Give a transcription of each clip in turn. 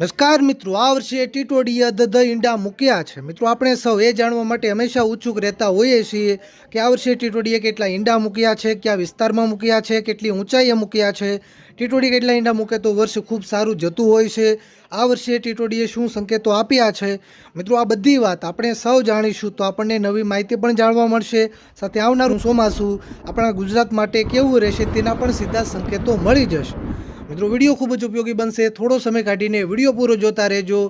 નમસ્કાર મિત્રો, આ વર્ષે ટીટોડી ટ્વેન્ટી અધધ ઈંડા મૂક્યા છે. મિત્રો, આપણે સૌ એ જાણવા માટે હંમેશા ઉત્સુક રહેતા હોઈએ છીએ કે આ વર્ષે ટીટોડીએ કેટલા ઈંડા મૂક્યા છે, કયા વિસ્તારમાં મૂક્યા છે, કેટલી ઊંચાઈએ મૂક્યા છે. ટીટોડી કેટલા ઈંડા મૂકે તો વર્ષ ખૂબ સારું જતું હોય છે. આ વર્ષે ટીટોડીએ શું સંકેતો આપ્યા છે? મિત્રો, આ બધી વાત આપણે સૌ જાણીશું તો આપણને નવી માહિતી પણ જાણવા મળશે. સાથે આવનારું ચોમાસું આપણા ગુજરાત માટે કેવું રહેશે તેના પણ સીધા સંકેતો મળી જશે. મિત્રો, વીડિયો ખૂબ જ ઉપયોગી બનશે. થોડો સમય કાઢીને વીડિયો પૂરો જોતા રહેજો.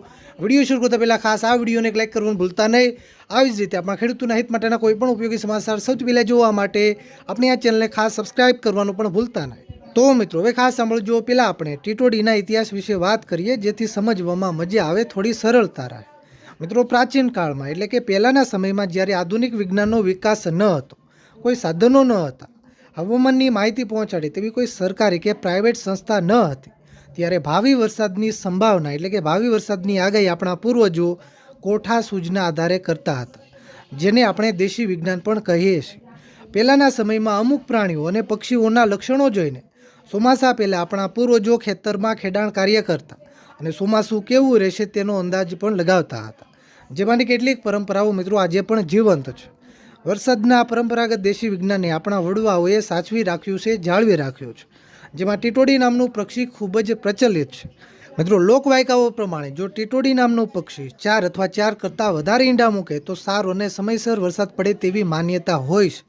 વીડિયો શરૂ કરતા પહેલાં ખાસ આ વિડીયોને એક કરવાનું ભૂલતા નહીં. આવી જ રીતે આપણા ખેડૂતોના હિત માટેના કોઈ પણ ઉપયોગી સમાચાર સૌથી પહેલાં જોવા માટે આપણી આ ચેનલને ખાસ સબસ્ક્રાઇબ કરવાનું પણ ભૂલતા નહીં. તો મિત્રો, હવે ખાસ સાંભળજો. પહેલાં આપણે ટીટોડીના ઇતિહાસ વિશે વાત કરીએ, જેથી સમજવામાં મજા આવે, થોડી સરળતા રહે. મિત્રો, પ્રાચીન કાળમાં, એટલે કે પહેલાંના સમયમાં જ્યારે આધુનિક વિજ્ઞાનનો વિકાસ ન હતો, કોઈ સાધનો ન હતા હવામાનની માહિતી પહોંચાડે તેવી કોઈ સરકારી કે પ્રાઇવેટ સંસ્થા ન હતી. ત્યારે ભાવિ વરસાદની સંભાવના એટલે કે ભાવિ વરસાદની આગાહી આપણા પૂર્વજો કોઠા સૂજના આધારે કરતા હતા, જેને આપણે દેશી વિજ્ઞાન પણ કહીએ છીએ. પહેલાંના સમયમાં અમુક પ્રાણીઓ અને પક્ષીઓના લક્ષણો જોઈને ચોમાસા પહેલાં આપણા પૂર્વજો ખેતરમાં ખેડાણ કાર્ય કરતા અને ચોમાસું કેવું રહેશે તેનો અંદાજ પણ લગાવતા હતા. જેમાંની કેટલીક પરંપરાઓ મિત્રો આજે પણ જીવંત છે. વરસાદના પરંપરાગત દેશી વિજ્ઞાનને આપણા વડવાઓએ સાચવી રાખ્યું છે, જાળવી રાખ્યું છે. જેમાં ટીટોડી નામનું પક્ષી ખૂબ જ પ્રચલિત છે. મિત્રો, લોકવાયકાઓ પ્રમાણે જો ટીટોડી નામનું પક્ષી ચાર અથવા ચાર કરતાં વધારે ઈંડા મૂકે, તો સારો અને સમયસર વરસાદ પડે તેવી માન્યતા હોય છે.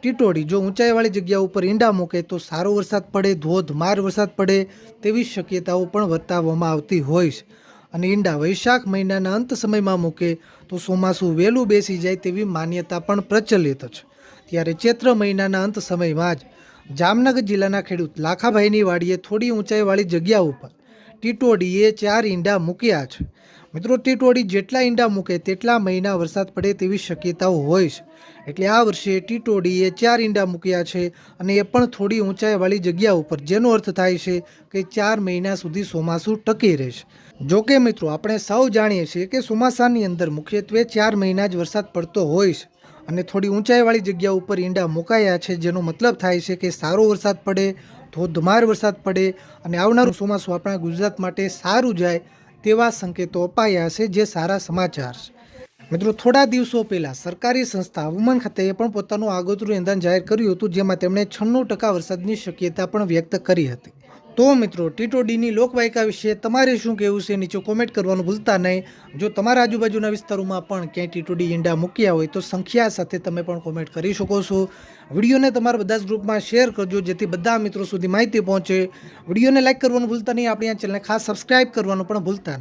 ટીટોડી જો ઊંચાઈવાળી જગ્યા ઉપર ઈંડા મૂકે, તો સારો વરસાદ પડે, ધોધમાર વરસાદ પડે તેવી શક્યતાઓ પણ વર્તાવવામાં આવતી હોય છે. અને ઈંડા વૈશાખ મહિનાના અંત સમયમાં મૂકે તો ચોમાસું વહેલું બેસી જાય તેવી માન્યતા પણ પ્રચલિત છે. ત્યારે ચૈત્ર મહિનાના અંત સમયમાં જ જામનગર જિલ્લાના ખેડૂત લાખાભાઈની વાડીએ થોડી ઊંચાઈવાળી જગ્યા ઉપર ટીટોડીએ ચાર ઈંડા મૂક્યા છે. મિત્રો ટીટોડી જેટલા ઈંડા મૂકે તેટલા મહિના વરસાદ પડે તેવી શક્યતાઓ હોય છે. એટલે આ વર્ષે ટીટોડીએ ચાર ઈંડા મૂક્યા છે અને એ પણ થોડી ઊંચાઈવાળી જગ્યા ઉપર, જેનો અર્થ થાય છે કે ચાર મહિના સુધી ચોમાસું ટકી રહેશે. જોકે મિત્રો, આપણે સૌ જાણીએ છીએ કે ચોમાસાની અંદર મુખ્યત્વે ચાર મહિના જ વરસાદ પડતો હોય છે અને થોડી ઊંચાઈવાળી જગ્યા ઉપર ઈંડા મુકાયા છે, જેનો મતલબ થાય છે કે સારો વરસાદ પડે, ધોધમાર વરસાદ પડે અને આવનારું ચોમાસું આપણા ગુજરાત માટે સારું જાય તેવા સંકેતો અપાયા છે જે સારા સમાચાર છે. મિત્રો, થોડા દિવસો પહેલાં સરકારી સંસ્થા હવામાન ખાતે પણ પોતાનું આગોતરું નિદાન જાહેર કર્યું હતું, જેમાં તેમણે છન્નું ટકા વરસાદની શક્યતા પણ વ્યક્ત કરી હતી. તો મિત્રો ટીટોડીની લોકવાયકા વિશે તમારે શું કહેવું છે? નીચે કોમેન્ટ કરવાનું ભૂલતા નહીં. જો તમારા આજુબાજુના વિસ્તારોમાં પણ ક્યાંય ટીટોડી ઈંડા મૂક્યા હોય, તો સંખ્યા સાથે તમે પણ કોમેન્ટ કરી શકો છો. વિડીયોને તમારા બધા જ ગ્રુપમાં શેર કરજો, જેથી બધા મિત્રો સુધી માહિતી પહોંચે. વિડીયોને લાઇક કરવાનું ભૂલતા નહીં. આપણી આ ચેનલને ખાસ સબસ્ક્રાઇબ કરવાનું પણ ભૂલતા